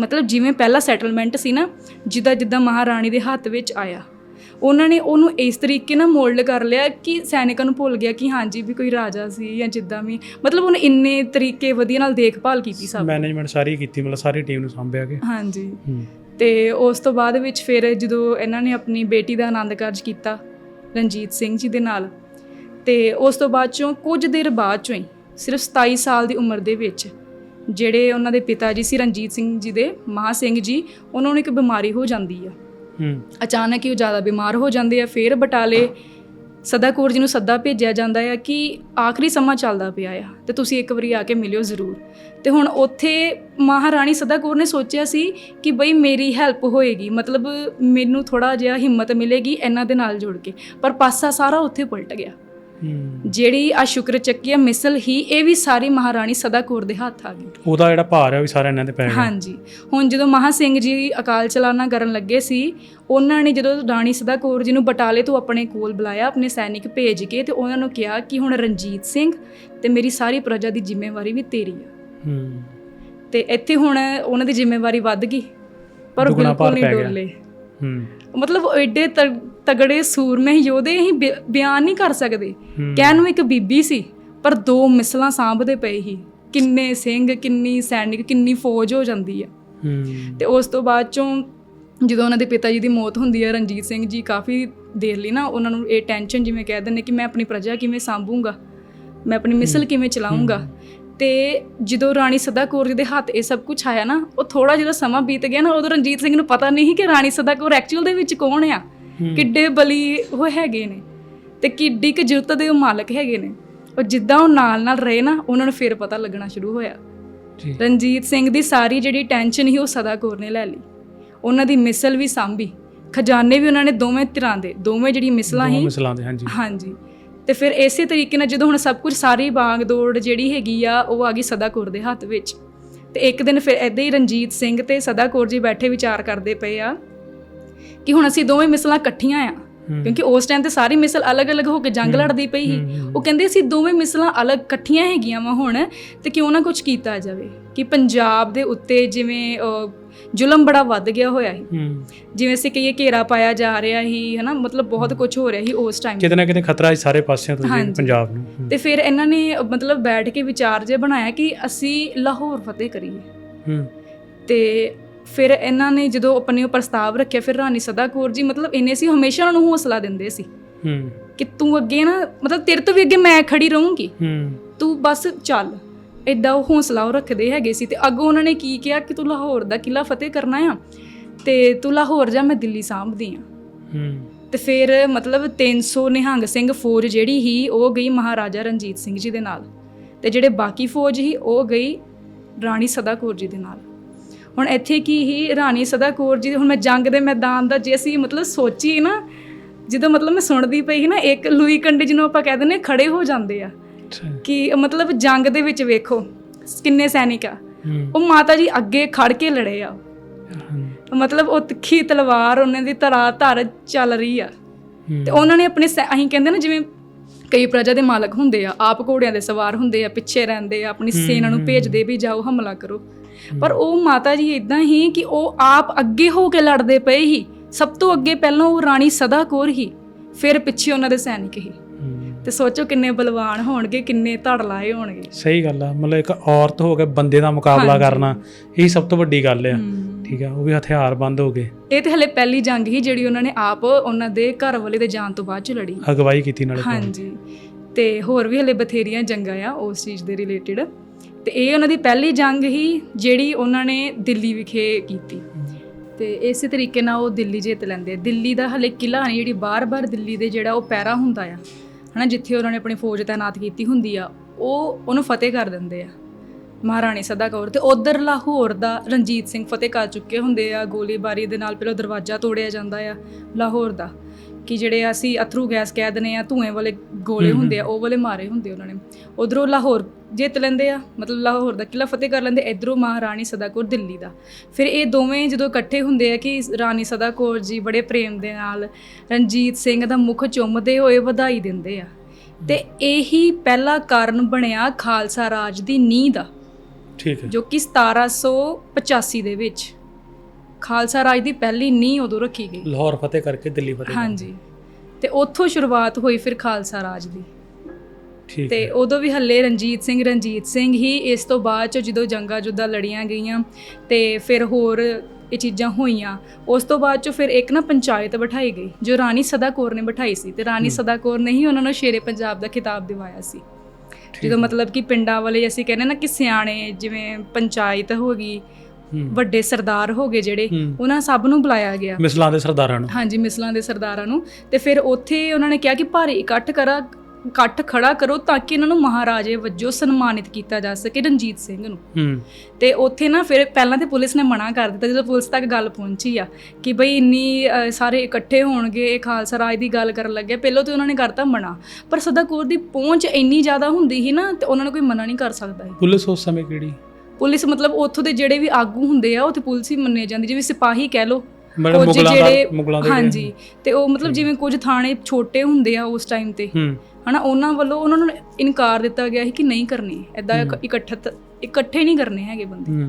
ਮਤਲਬ ਜਿਵੇਂ ਪਹਿਲਾ ਸੈਟਲਮੈਂਟ ਸੀ ਨਾ ਜਿੱਦਾਂ ਜਿੱਦਾਂ ਮਹਾਰਾਣੀ ਦੇ ਹੱਥ ਵਿੱਚ ਆਇਆ। ਉਹਨਾਂ ਨੇ ਉਹਨੂੰ ਇਸ ਤਰੀਕੇ ਨਾਲ ਮੋਲਡ ਕਰ ਲਿਆ ਕਿ ਸੈਨਿਕਾਂ ਨੂੰ ਭੁੱਲ ਗਿਆ ਕਿ ਹਾਂਜੀ ਵੀ ਕੋਈ ਰਾਜਾ ਸੀ ਜਾਂ ਜਿੱਦਾਂ ਵੀ। ਮਤਲਬ ਉਹਨੇ ਇੰਨੇ ਤਰੀਕੇ ਵਧੀਆ ਨਾਲ ਦੇਖਭਾਲ ਕੀਤੀ ਸਭ ਮੈਨੇਜਮੈਂਟ ਸਾਰੀ ਕੀਤੀ ਮਤਲਬ ਸਾਰੀ ਟੀਮ ਨੂੰ ਸੰਭਿਆ ਕੇ। ਹਾਂਜੀ। ਤੇ ਉਸ ਤੋਂ ਬਾਅਦ ਵਿੱਚ ਫਿਰ ਜਦੋਂ ਇਹਨਾਂ ਨੇ ਆਪਣੀ ਬੇਟੀ ਦਾ ਆਨੰਦ ਕਾਰਜ ਕੀਤਾ ਰਣਜੀਤ ਸਿੰਘ ਜੀ ਦੇ ਨਾਲ ਤੇ ਉਸ ਤੋਂ ਬਾਅਦ ਚੋਂ ਕੁਝ ਦੇਰ ਬਾਅਦ ਚੋਂ ਹੀ ਸਿਰਫ 27 ਸਾਲ ਦੀ ਉਮਰ ਦੇ ਵਿੱਚ ਜਿਹੜੇ ਉਹਨਾਂ ਦੇ ਪਿਤਾ ਜੀ ਸੀ ਰਣਜੀਤ ਸਿੰਘ ਜੀ ਦੇ ਮਹਾ ਸਿੰਘ ਜੀ ਉਹਨਾਂ ਨੂੰ ਇੱਕ ਬਿਮਾਰੀ ਹੋ ਜਾਂਦੀ ਆ। ਹੂੰ। ਅਚਾਨਕ ਹੀ ਉਹ ਜ਼ਿਆਦਾ ਬਿਮਾਰ ਹੋ ਜਾਂਦੇ ਆ ਫਿਰ ਬਟਾਲੇ ਸਦਾ ਕੌਰ ਜੀ ਨੂੰ ਸੱਦਾ ਭੇਜਿਆ ਜਾਂਦਾ ਆ ਕਿ ਆਖਰੀ ਸਮਾਂ ਚੱਲਦਾ ਪਿਆ ਆ ਤੇ ਤੁਸੀਂ ਇੱਕ ਵਾਰੀ ਆ ਕੇ ਮਿਲਿਓ ਜ਼ਰੂਰ। ਤੇ ਹੁਣ ਉੱਥੇ ਮਹਾਰਾਣੀ ਸਦਾ ਕੌਰ ਨੇ ਸੋਚਿਆ ਸੀ ਕਿ ਬਈ ਮੇਰੀ ਹੈਲਪ ਹੋਏਗੀ, ਮਤਲਬ ਮੈਨੂੰ ਥੋੜਾ ਜਿਹਾ ਹਿੰਮਤ ਮਿਲੇਗੀ ਇਹਨਾਂ ਦੇ ਨਾਲ ਜੁੜ ਕੇ, ਪਰ ਪਾਸਾ ਸਾਰਾ ਉੱਥੇ ਪਲਟ ਗਿਆ। ਜਿਹੜੀ ਆ ਸ਼ੁਕਰ ਚੱਕੀਆ ਮਿਸਲ ਹੀ ਇਹ ਵੀ ਸਾਰੀ ਮਹਾਰਾਣੀ ਸਦਾ ਕੌਰ ਦੇ ਹੱਥ ਆ ਗਈ। ਉਹਦਾ ਜਿਹੜਾ ਭਾਰ ਹੈ ਉਹ ਵੀ ਸਾਰਾ ਇਹਨਾਂ ਤੇ ਪੈ ਗਿਆ। ਹਾਂਜੀ। ਹੁਣ ਜਦੋਂ ਮਹਾ ਸਿੰਘ ਜੀ ਅਕਾਲ ਚਲਾਣਾ ਕਰਨ ਲੱਗੇ ਸੀ ਉਹਨਾਂ ਨੇ ਜਦੋਂ ਰਾਣੀ ਸਦਾ ਕੌਰ ਜੀ ਨੂੰ ਬਟਾਲੇ ਤੋਂ ਆਪਣੇ ਕੋਲ ਬੁਲਾਇਆ ਆਪਣੇ ਸੈਨਿਕ ਭੇਜ ਕੇ ਤੇ ਉਹਨਾਂ ਨੂੰ ਕਿਹਾ ਕਿ ਹੁਣ ਰਣਜੀਤ ਸਿੰਘ ਤੇ ਮੇਰੀ ਸਾਰੀ ਪ੍ਰਜਾ ਦੀ ਜ਼ਿੰਮੇਵਾਰੀ ਵੀ ਤੇਰੀ ਆ। ਹੂੰ। ਤੇ ਇੱਥੇ ਹੁਣ ਉਹਨਾਂ ਦੀ ਜ਼ਿੰਮੇਵਾਰੀ ਵੱਧ ਗਈ ਪਰ ਬਿਲਕੁਲ ਨਹੀਂ। ਡੋਲੇ। ਹੂੰ। ਮਤਲਬ ਉਹ ਐਡੇ ਤ- ਤਗੜੇ ਸੂਰਮੇ ਯੋਧੇ ਬਿ- ਬਿਆਨ ਨਹੀਂ ਕਰ ਸਕਦੇ। ਹੂੰ। ਕਹਿਣ ਨੂੰ ਇੱਕ ਬੀਬੀ ਸੀ ਪਰ ਦੋ ਮਿਸਲਾਂ ਸਾਂਭਦੇ ਪਏ ਸੀ। ਕਿੰਨੇ ਸਿੰਘ ਕਿੰਨੀ ਸੈਨਿਕ ਕਿੰਨੀ ਫੌਜ ਹੋ ਜਾਂਦੀ ਆ। ਹੂੰ। ਤੇ ਉਸ ਤੋਂ ਬਾਅਦ ਚੋਂ ਜਦੋਂ ਉਹਨਾਂ ਦੇ ਪਿਤਾ ਜੀ ਦੀ ਮੌਤ ਹੁੰਦੀ ਹੈ ਰਣਜੀਤ ਸਿੰਘ ਜੀ ਕਾਫੀ ਦੇਰ ਲਈ ਨਾ ਉਹਨਾਂ ਨੂੰ ਇਹ ਟੈਨਸ਼ਨ ਜਿਵੇਂ ਕਹਿ ਦਿੰਦੇ ਕਿ ਮੈਂ ਆਪਣੀ ਪ੍ਰਜਾ ਕਿਵੇਂ ਸੰਭੂੰਗਾ? ਮੈਂ ਆਪਣੀ ਮਿਸਲ ਕਿਵੇਂ ਚਲਾਉਂਗਾ ਤੇ ਜਦੋਂ ਰਾਣੀ ਸਦਾ ਕੌਰ ਜੀ ਦੇ ਹੱਥ ਇਹ ਸਭ ਕੁਝ ਆਇਆ ਨਾ ਉਹ ਥੋੜਾ ਜਦੋਂ ਸਮਾਂ ਬੀਤ ਗਿਆ ਨਾ ਉਦੋਂ ਰਣਜੀਤ ਸਿੰਘ ਨੂੰ ਪਤਾ ਨਹੀਂ ਕਿ ਰਾਣੀ ਸਦਾ ਕੌਰ ਐਕਚੁਅਲ ਦੇ ਵਿੱਚ ਕੌਣ ਆ। ਕਿੱਡੇ ਬਲੀ ਉਹ ਹੈਗੇ ਨੇ ਤੇ ਕਿੱਡੀ ਕੁ ਜੁਰਤ ਦੇ ਉਹ ਮਾਲਕ ਹੈਗੇ ਨੇ। ਉਹ ਜਿੱਦਾਂ ਉਹ ਨਾਲ ਨਾਲ ਰਹੇ ਨਾ ਉਹਨਾਂ ਨੂੰ ਫਿਰ ਪਤਾ ਲੱਗਣਾ ਸ਼ੁਰੂ ਹੋਇਆ। ਰਣਜੀਤ ਸਿੰਘ ਦੀ ਸਾਰੀ ਜਿਹੜੀ ਟੈਨਸ਼ਨ ਸੀ ਉਹ ਸਦਾ ਕੌਰ ਨੇ ਲੈ ਲਈ। ਉਹਨਾਂ ਦੀ ਮਿਸਲ ਵੀ ਸਾਂਭੀ। ਖਜ਼ਾਨੇ ਵੀ ਉਹਨਾਂ ਨੇ ਦੋਵੇਂ ਧਿਰਾਂ ਦੇ ਦੋਵੇਂ ਜਿਹੜੀ ਮਿਸਲਾਂ ਸੀ ਮਿਸਲਾਂ ਦੇ ਹਾਂਜੀ। ਹਾਂਜੀ। ਤੇ ਫਿਰ ਇਸੇ ਤਰੀਕੇ ਨਾਲ ਜਦੋਂ ਹੁਣ ਸਭ ਕੁਝ ਸਾਰੀ ਬਾਗ ਦੌੜ ਜਿਹੜੀ ਹੈਗੀ ਆ ਉਹ ਆ ਗਈ ਸਦਾ ਕੌਰ ਦੇ ਹੱਥ ਵਿੱਚ। ਤੇ ਇੱਕ ਦਿਨ ਫਿਰ ਐਦਾਂ ਹੀ ਰਣਜੀਤ ਸਿੰਘ ਤੇ ਸਦਾ ਕੌਰ ਜੀ ਬੈਠੇ ਵਿਚਾਰ ਕਰਦੇ ਪਏ ਆ ਕਿ ਹੁਣ ਅਸੀਂ ਦੋਵੇਂ ਮਿਸਲਾਂ ਇਕੱਠੀਆਂ ਆ। ਕਿਉਂਕਿ ਉਸ ਟਾਈਮ ਤੇ ਸਾਰੀ ਮਿਸਲ ਅਲੱਗ-ਅਲੱਗ ਹੋ ਕੇ ਜੰਗ ਲੜਦੀ ਪਈ ਸੀ। ਉਹ ਕਹਿੰਦੇ ਅਸੀਂ ਦੋਵੇਂ ਮਿਸਲਾਂ ਅਲੱਗ ਇਕੱਠੀਆਂ ਹੈਗੀਆਂ ਵਾ ਹੁਣ ਤੇ ਕਿਉਂ ਨਾ ਕੁਝ ਕੀਤਾ ਜਾਵੇ। ਕਿ ਪੰਜਾਬ ਦੇ ਉੱਤੇ ਜਿਵੇਂ ਜ਼ੁਲਮ ਬੜਾ ਵੱਧ ਗਿਆ ਹੋਇਆ ਸੀ। ਹੂੰ। ਜਿਵੇਂ ਅਸੀਂ ਕਹੀਏ ਘੇਰਾ ਪਾਇਆ ਜਾ ਰਿਹਾ ਸੀ ਹਨਾ ਮਤਲਬ ਬਹੁਤ ਕੁਝ ਹੋ ਰਿਹਾ ਸੀ ਉਸ ਟਾਈਮ ਕਿਤੇ ਨਾ ਕਿਤੇ ਖਤਰਾ ਹੈ ਸਾਰੇ ਪਾਸਿਆਂ ਤੋਂ ਜੀ। ਪੰਜਾਬ ਨੂੰ। ਤੇ ਫਿਰ ਇਹਨਾਂ ਨੇ ਮਤਲਬ ਬੈਠ ਕੇ ਵਿਚਾਰ ਜੇ ਬਣਾਇਆ ਕਿ ਅਸੀਂ ਲਾਹੌਰ ਫਤਿਹ ਕਰੀਏ। ਤੇ ਫਿਰ ਇਹਨਾਂ ਨੇ ਜਦੋਂ ਆਪਣੇ ਉਹ ਪ੍ਰਸਤਾਵ ਰੱਖਿਆ ਫਿਰ ਰਾਣੀ ਸਦਾ ਕੌਰ ਜੀ ਮਤਲਬ ਇੰਨੇ ਸੀ ਹਮੇਸ਼ਾ ਉਹਨਾਂ ਨੂੰ ਹੌਸਲਾ ਦਿੰਦੇ ਸੀ। ਹੂੰ। ਕਿ ਤੂੰ ਅੱਗੇ ਨਾ ਮਤਲਬ ਤੇਰੇ ਤੋਂ ਵੀ ਅੱਗੇ ਮੈਂ ਖੜੀ ਰਹੂੰਗੀ। ਹੂੰ। ਤੂੰ ਬਸ ਚੱਲ। ਇਦਾਂ ਉਹ ਹੌਸਲਾ ਉਹ ਰੱਖਦੇ ਹੈਗੇ ਸੀ ਤੇ ਅੱਗੋਂ ਉਹਨਾਂ ਨੇ ਕੀ ਕਿਹਾ ਕਿ ਤੂੰ ਲਾਹੌਰ ਦਾ ਕਿਲਾ ਫਤਿਹ ਕਰਨਾ ਆ ਤੇ ਤੂੰ ਲਾਹੌਰ ਜਾ ਮੈਂ ਦਿੱਲੀ ਸਾਂਭਦੀ ਆ। ਹੂੰ। ਤੇ ਫਿਰ ਮਤਲਬ 300 ਨਿਹੰਗ ਸਿੰਘ ਫੌਜ ਜਿਹੜੀ ਹੀ ਉਹ ਗਈ ਮਹਾਰਾਜਾ ਰਣਜੀਤ ਸਿੰਘ ਜੀ ਦੇ ਨਾਲ ਤੇ ਜਿਹੜੇ ਬਾਕੀ ਫੌਜ ਹੀ ਉਹ ਗਈ ਰਾਣੀ ਸਦਾ ਕੌਰ ਜੀ ਦੇ ਨਾਲ। ਹੁਣ ਇੱਥੇ ਕੀ ਹੀ ਰਾਣੀ ਸਦਾ ਕੌਰ ਜੀ ਹੁਣ ਮੈਂ ਜੰਗ ਦੇ ਮੈਦਾਨ ਦਾ ਜੇ ਅਸੀਂ ਮਤਲਬ ਸੋਚੀਏ ਨਾ ਜਦੋਂ ਮਤਲਬ ਮੈਂ ਸੁਣਦੀ ਪਈ ਸੀ ਨਾ ਇੱਕ ਲੂਈ ਕੰਡੇ ਜਿਹਨੂੰ ਆਪਾਂ ਕਹਿ ਦਿੰਦੇ ਖੜੇ ਹੋ ਜਾਂਦੇ ਆ। ਕਿ ਮਤਲਬ ਜੰਗ ਦੇ ਵਿੱਚ ਵੇਖੋ ਕਿੰਨੇ ਸੈਨਿਕ ਆ। ਉਹ ਮਾਤਾ ਜੀ ਅੱਗੇ ਖੜ ਕੇ ਲੜੇ ਆ। ਮਤਲਬ ਉਹ ਤਿੱਖੀ ਤਲਵਾਰ ਉਹਨਾਂ ਦੀ ਧਰਾ ਧਰ ਚੱਲ ਰਹੀ ਆ। ਤੇ ਉਹਨਾਂ ਨੇ ਆਪਣੇ ਅਸੀਂ ਕਹਿੰਦੇ ਨਾ ਜਿਵੇਂ ਕਈ ਪ੍ਰਜਾ ਦੇ ਮਾਲਕ ਹੁੰਦੇ ਆ ਆਪ ਘੋੜਿਆਂ ਦੇ ਸਵਾਰ ਹੁੰਦੇ ਆ ਪਿੱਛੇ ਰਹਿੰਦੇ ਆ ਆਪਣੀ ਸੈਨਾ ਨੂੰ ਭੇਜਦੇ ਵੀ ਜਾਓ ਹਮਲਾ ਕਰੋ। ਪਰ ਉਹ ਮਾਤਾ ਜੀ ਇਦਾਂ ਹੀ ਕਿ ਉਹ ਆਪ ਅੱਗੇ ਹੋ ਕੇ ਲੜਦੇ ਪਏ ਹੀ ਸਭ ਤੋਂ ਅੱਗੇ ਪਹਿਲਾਂ ਉਹ ਰਾਣੀ ਸਦਾ ਕੌਰ ਹੀ ਫਿਰ ਪਿੱਛੇ ਉਹਨਾਂ ਦੇ ਸੈਨਿਕ ਹੂੰ। ਤੇ ਸੋਚੋ ਕਿੰਨੇ ਬਲਵਾਨ ਹੋਣਗੇ ਕਿੰਨੇ ਧੜ ਲਾਏ ਹੋਣਗੇ। ਸਹੀ ਗੱਲ ਆ ਮਤਲਬ ਇੱਕ ਔਰਤ ਹੋ ਕੇ ਬੰਦੇ ਦਾ ਮੁਕਾਬਲਾ। ਕਰਨਾ ਇਹ ਸਭ ਤੋਂ ਵੱਡੀ ਗੱਲ ਆ। ਠੀਕ ਆ ਉਹ ਵੀ ਹਥਿਆਰਬੰਦ ਹੋ ਗਏ। ਇਹ ਤੇ ਹਲੇ ਪਹਿਲੀ ਜੰਗ ਹੀ ਜਿਹੜੀ ਉਹਨਾਂ ਨੇ ਆਪ ਉਹਨਾਂ ਦੇ ਘਰ ਵਾਲੇ ਦੇ ਜਾਣ ਤੋਂ ਬਾਅਦ ਚ ਲੜੀ। ਅਗਵਾਈ ਕੀਤੀ ਨਾਲੇ ਹਾਂਜੀ। ਤੇ ਹੋਰ ਵੀ ਹਲੇ ਬਥੇਰੀਆਂ ਜੰਗਾਂ ਆ ਉਸ ਚੀਜ਼ ਦੇ ਰਿਲੇਟਡ ਤੇ ਇਹ ਉਹਨਾਂ ਦੀ ਪਹਿਲੀ ਜੰਗ ਹੀ ਜਿਹੜੀ ਉਹਨਾਂ ਨੇ ਦਿੱਲੀ ਵਿਖੇ ਕੀਤੀ। ਤੇ ਇਸੇ ਤਰੀਕੇ ਨਾਲ ਉਹ ਦਿੱਲੀ ਜਿੱਤ ਲੈਂਦੇ। ਦਿੱਲੀ ਦਾ ਹਲੇ ਕਿਲਾ ਨਹੀਂ ਜਿਹੜੀ ਬਾਰ-ਬਾਰ ਦਿੱਲੀ ਦੇ ਜਿਹੜਾ ਉਹ ਪੈਰਾ ਹੁੰਦਾ ਆ ਹਨਾ, ਜਿੱਥੇ ਉਹਨਾਂ ਨੇ ਆਪਣੀ ਫੌਜ ਤਾਇਨਾਤ ਕੀਤੀ ਹੁੰਦੀ ਆ, ਉਹ ਉਹਨੂੰ ਫਤਿਹ ਕਰ ਦਿੰਦੇ ਆ, ਮਹਾਰਾਣੀ ਸਦਾ ਕੌਰ ਤੇ ਉਧਰ ਲਾਹੌਰ ਦਾ ਰਣਜੀਤ ਸਿੰਘ ਫਤਿਹ ਕਰ ਚੁੱਕੇ ਹੁੰਦੇ ਆ, ਗੋਲੀਬਾਰੀ ਦੇ ਨਾਲ ਪਹਿਲਾਂ ਦਰਵਾਜ਼ਾ ਤੋੜਿਆ ਜਾਂਦਾ ਆ ਲਾਹੌਰ ਦਾ। ਕਿ ਜਿਹੜੇ ਅਸੀਂ ਅਥਰੂ ਗੈਸ ਕਹਿ ਦਿੰਦੇ ਆ ਧੂਏ ਵਾਲੇ ਗੋਲੇ। ਹੁੰਦੇ ਆ ਉਹ ਵਾਲੇ ਮਾਰੇ ਹੁੰਦੇ ਉਹਨਾਂ ਨੇ। ਉਧਰੋਂ ਲਾਹੌਰ ਜਿੱਤ ਲੈਂਦੇ ਆ ਮਤਲਬ ਲਾਹੌਰ ਦਾ ਕਿਲਾ ਫਤਿਹ ਕਰ ਲੈਂਦੇ ਇਧਰੋਂ ਮਹਾਰਾਣੀ ਸਦਾ ਕੌਰ ਦਿੱਲੀ ਦਾ। ਫਿਰ ਇਹ ਦੋਵੇਂ ਜਦੋਂ ਇਕੱਠੇ ਹੁੰਦੇ ਆ ਕਿ ਰਾਣੀ ਸਦਾ ਕੌਰ ਜੀ ਬੜੇ ਪ੍ਰੇਮ ਦੇ ਨਾਲ ਰਣਜੀਤ ਸਿੰਘ ਦਾ ਮੁਖ ਚੁੰਮਦੇ ਹੋਏ ਵਧਾਈ ਦਿੰਦੇ ਆ। ਤੇ ਇਹੀ ਪਹਿਲਾ ਕਾਰਨ ਬਣਿਆ ਖਾਲਸਾ ਰਾਜ ਦੀ ਨੀਂਹ ਦਾ ਠੀਕ ਹੈ। ਜੋ ਕਿ 1785 ਦੇ ਵਿੱਚ। ਖਾਲਸਾ ਰਾਜ ਦੀ ਪਹਿਲੀ ਨੀਂਹ ਉਦੋਂ ਰੱਖੀ ਗਈ। ਲਾਹੌਰ ਫਤਿਹ ਕਰਕੇ ਦਿੱਲੀ ਫਤਿਹ ਹਾਂਜੀ। ਤੇ ਉੱਥੋਂ ਸ਼ੁਰੂਆਤ ਹੋਈ ਫਿਰ ਖਾਲਸਾ ਰਾਜ ਦੀ। ਠੀਕ ਤੇ ਉਦੋਂ ਵੀ ਹੱਲੇ ਰਣਜੀਤ ਸਿੰਘ ਰਣਜੀਤ ਸਿੰਘ ਹੀ ਇਸ ਤੋਂ ਬਾਅਦ ਚ ਜਦੋਂ ਜੰਗਾਂ ਜੁੱਦਾਂ ਲੜੀਆਂ ਗਈਆਂ ਤੇ ਫਿਰ ਹੋਰ ਇਹ ਚੀਜ਼ਾਂ ਹੋਈਆਂ ਉਸ ਤੋਂ ਬਾਅਦ ਚ ਫਿਰ ਇੱਕ ਨਾ ਪੰਚਾਇਤ ਬਿਠਾਈ ਗਈ ਜੋ ਰਾਣੀ ਸਦਾ ਕੌਰ ਨੇ ਬਿਠਾਈ ਸੀ। ਤੇ ਰਾਣੀ ਸਦਾ ਕੌਰ ਨੇ ਹੀ ਉਹਨਾਂ ਨੂੰ ਸ਼ੇਰੇ ਪੰਜਾਬ ਦਾ ਖਿਤਾਬ ਦਿਵਾਇਆ ਸੀ। ਜਦੋਂ ਮਤਲਬ ਕਿ ਪਿੰਡਾਂ ਵਾਲੇ ਅਸੀਂ ਕਹਿੰਦੇ ਨਾ ਕਿ ਸਿਆਣੇ ਜਿਵੇਂ ਪੰਚਾਇਤ ਹੋ ਗਈ। ਵੱਡੇ ਸਰਦਾਰ ਹੋ ਗਏ ਜਿਹੜੇ। ਉਹਨਾਂ ਸਭ ਨੂੰ ਬੁਲਾਇਆ ਗਿਆ। ਮਿਸਲਾਂ ਦੇ ਸਰਦਾਰਾਂ ਨੂੰ। ਹਾਂਜੀ ਮਿਸਲਾਂ ਦੇ ਸਰਦਾਰਾਂ ਨੂੰ। ਤੇ ਫਿਰ ਉੱਥੇ ਉਹਨਾਂ ਨੇ ਕਿਹਾ ਕਿ ਭਾਰੀ ਇਕੱਠ ਕਰਾ ਇਕੱਠ ਖੜਾ ਕਰੋ ਤਾਂ ਕਿ ਇਹਨਾਂ ਨੂੰ ਮਹਾਰਾਜੇ ਵਜੋਂ ਸਨਮਾਨਿਤ ਕੀਤਾ ਜਾ ਸਕੇ ਰਣਜੀਤ ਸਿੰਘ ਨੂੰ। ਤੇ ਉੱਥੇ ਨਾ ਫਿਰ ਪਹਿਲਾਂ ਤੇ ਪੁਲਿਸ ਨੇ ਮਨਾ ਕਰ ਦਿੱਤਾ ਜਦੋਂ ਪੁਲਿਸ ਤੱਕ ਗੱਲ ਪਹੁੰਚੀ ਆ ਕਿ ਬਈ ਇੰਨੀ ਸਾਰੇ ਇਕੱਠੇ ਹੋਣਗੇ ਇਹ ਖਾਲਸਾ ਰਾਜ ਦੀ ਗੱਲ ਕਰਨ ਲੱਗੇ ਪਹਿਲਾਂ ਤੇ ਉਹਨਾਂ ਨੇ ਕਰਤਾ ਮਨਾ। ਪਰ ਸਦਾ ਕੌਰ ਦੀ ਪਹੁੰਚ ਇੰਨੀ ਜ਼ਿਆਦਾ ਹੁੰਦੀ ਸੀ ਨਾ ਤੇ ਉਹਨਾਂ ਨੂੰ ਕੋਈ ਮਨਾ ਨਹੀਂ ਕਰ ਸਕਦਾ ਪੁਲਿਸ ਉਸ ਸਮੇਂ ਕਿਹੜੀ? ਪੁਲਿਸ ਮਤਲਬ ਉੱਥੋਂ ਦੇ ਜਿਹੜੇ ਵੀ ਆਗੂ ਹੁੰਦੇ ਆ ਉਹ ਤੇ ਪੁਲਿਸ ਹੀ ਮੰਨੇ ਜਾਂਦੀ ਜਿਵੇਂ ਸਿਪਾਹੀ ਕਹਿ ਲਓ ਮਤਲਬ ਮੁਗਲਾਂ ਜਿਹੜੇ ਦਾ ਮੁਗਲਾਂ ਦੇ ਹਾਂਜੀ ਤੇ ਉਹ ਮਤਲਬ ਜਿਵੇਂ ਕੁਝ ਥਾਣੇ ਛੋਟੇ ਹੁੰਦੇ ਆ ਉਸ ਟਾਈਮ ਤੇ ਹਨਾ ਉਹਨਾਂ ਵੱਲੋਂ ਉਹਨਾਂ ਨੂੰ ਇਨਕਾਰ ਦਿੱਤਾ ਗਿਆ ਸੀ ਕਿ ਨਹੀਂ ਕਰਨੀ ਐਦਾਂ ਇਕੱਠਾ ਇਕੱਠੇ ਨਹੀਂ ਕਰਨੇ ਹੈਗੇ ਬੰਦੇ।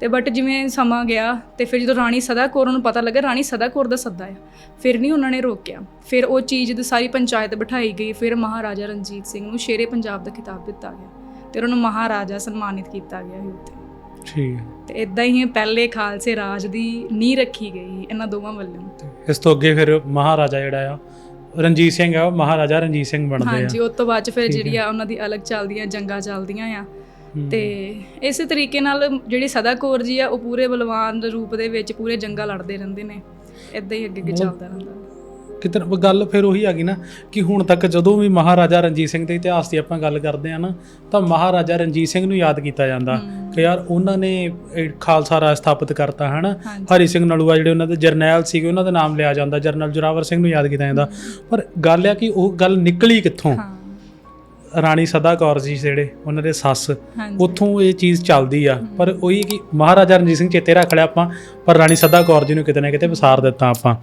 ਤੇ ਬਟ ਜਿਵੇਂ ਸਮਾਂ ਗਿਆ ਤੇ ਫਿਰ ਜਦੋਂ ਰਾਣੀ ਸਦਾ ਕੌਰ ਨੂੰ ਪਤਾ ਲੱਗਾ ਰਾਣੀ ਸਦਾ ਕੌਰ ਦਾ ਸੱਦਾ ਆ ਫਿਰ ਨਹੀਂ ਉਹਨਾਂ ਨੇ ਰੋਕਿਆ। ਫਿਰ ਉਹ ਚੀਜ਼ ਦੀ ਸਾਰੀ ਪੰਚਾਇਤ ਬਿਠਾਈ ਗਈ ਫਿਰ ਮਹਾਰਾਜਾ ਰਣਜੀਤ ਸਿੰਘ ਨੂੰ ਸ਼ੇਰੇ ਪੰਜਾਬ ਦਾ ਖਿਤਾਬ ਦਿੱਤਾ ਗਿਆ। ਤੇ ਉਹਨਾਂ ਨੂੰ ਮਹਾਰਾਜਾ ਸਨਮਾਨਿਤ ਕੀਤਾ ਗਿਆ ਸੀ ਉੱਤੇ ਠੀਕ ਹੈ। ਤੇ ਇਦਾਂ ਹੀ ਪਹਿਲੇ ਖਾਲਸੇ ਰਾਜ ਦੀ ਨੀਂਹ ਰੱਖੀ ਗਈ ਇਹਨਾਂ ਦੋਵਾਂ ਵੱਲੋਂ। ਇਸ ਤੋਂ ਅੱਗੇ ਫਿਰ ਮਹਾਰਾਜਾ ਜਿਹੜਾ ਆ ਰਣਜੀਤ ਸਿੰਘ ਆ ਮਹਾਰਾਜਾ ਰਣਜੀਤ ਸਿੰਘ ਬਣਦੇ ਆ। ਹਾਂਜੀ ਉਸ ਤੋਂ ਬਾਅਦ ਫਿਰ। ਜਿਹੜੀ ਆ ਉਹਨਾਂ ਦੀ ਅਲੱਗ ਚੱਲਦੀਆਂ ਜੰਗਾਂ ਚੱਲਦੀਆਂ ਆ। ਤੇ ਇਸੇ ਤਰੀਕੇ ਨਾਲ ਜਿਹੜੀ ਸਦਾ ਕੌਰ ਜੀ ਆ ਉਹ ਪੂਰੇ ਬਲਵਾਨ ਰੂਪ ਦੇ ਵਿੱਚ ਪੂਰੇ ਜੰਗਾਂ ਲੜਦੇ ਰਹਿੰਦੇ ਨੇ। ਇਦਾਂ ਹੀ ਅੱਗੇ ਅੱਗੇ ਚੱਲਦਾ ਰਹਿੰਦਾ। ਕਿਤੇ ਗੱਲ ਫਿਰ ਉਹੀ ਆ ਗਈ ਨਾ ਕਿ ਹੁਣ ਤੱਕ ਜਦੋਂ ਵੀ ਮਹਾਰਾਜਾ ਰਣਜੀਤ ਸਿੰਘ ਦੇ ਇਤਿਹਾਸ ਦੀ ਆਪਾਂ ਗੱਲ ਕਰਦੇ ਆ ਨਾ ਤਾਂ ਮਹਾਰਾਜਾ ਰਣਜੀਤ ਸਿੰਘ ਨੂੰ ਯਾਦ ਕੀਤਾ ਜਾਂਦਾ। ਕਿ ਯਾਰ ਉਹਨਾਂ ਨੇ ਖਾਲਸਾ ਰਾਜ ਸਥਾਪਿਤ ਕਰਤਾ ਹਨਾ? ਹਰੀ ਸਿੰਘ ਨਲੂਆ ਜਿਹੜੇ ਉਹਨਾਂ ਦੇ ਜਰਨੈਲ ਸੀਗੇ ਉਹਨਾਂ ਦਾ ਨਾਮ ਲਿਆ ਜਾਂਦਾ ਜਰਨਲ ਜੋਰਾਵਰ ਸਿੰਘ ਨੂੰ ਯਾਦ ਕੀਤਾ ਜਾਂਦਾ। ਪਰ ਗੱਲ ਆ ਕਿ ਉਹ ਗੱਲ ਨਿਕਲੀ ਕਿੱਥੋਂ? ਰਾਣੀ ਸਦਾ ਕੌਰ ਜੀ ਜਿਹੜੇ ਉਹਨਾਂ ਦੇ ਸੱਸ ਉੱਥੋਂ ਇਹ ਚੀਜ਼ ਚੱਲਦੀ ਆ। ਪਰ ਉਹੀ ਕਿ ਮਹਾਰਾਜਾ ਰਣਜੀਤ ਸਿੰਘ ਚੇਤੇ ਰੱਖ ਲਿਆ ਆਪਾਂ ਪਰ ਰਾਣੀ ਸਦਾ ਕੌਰ ਜੀ ਨੂੰ ਕਿਤੇ ਨਾ ਕਿਤੇ ਵਿਸਾਰ ਦਿੱਤਾ ਆਪਾਂ।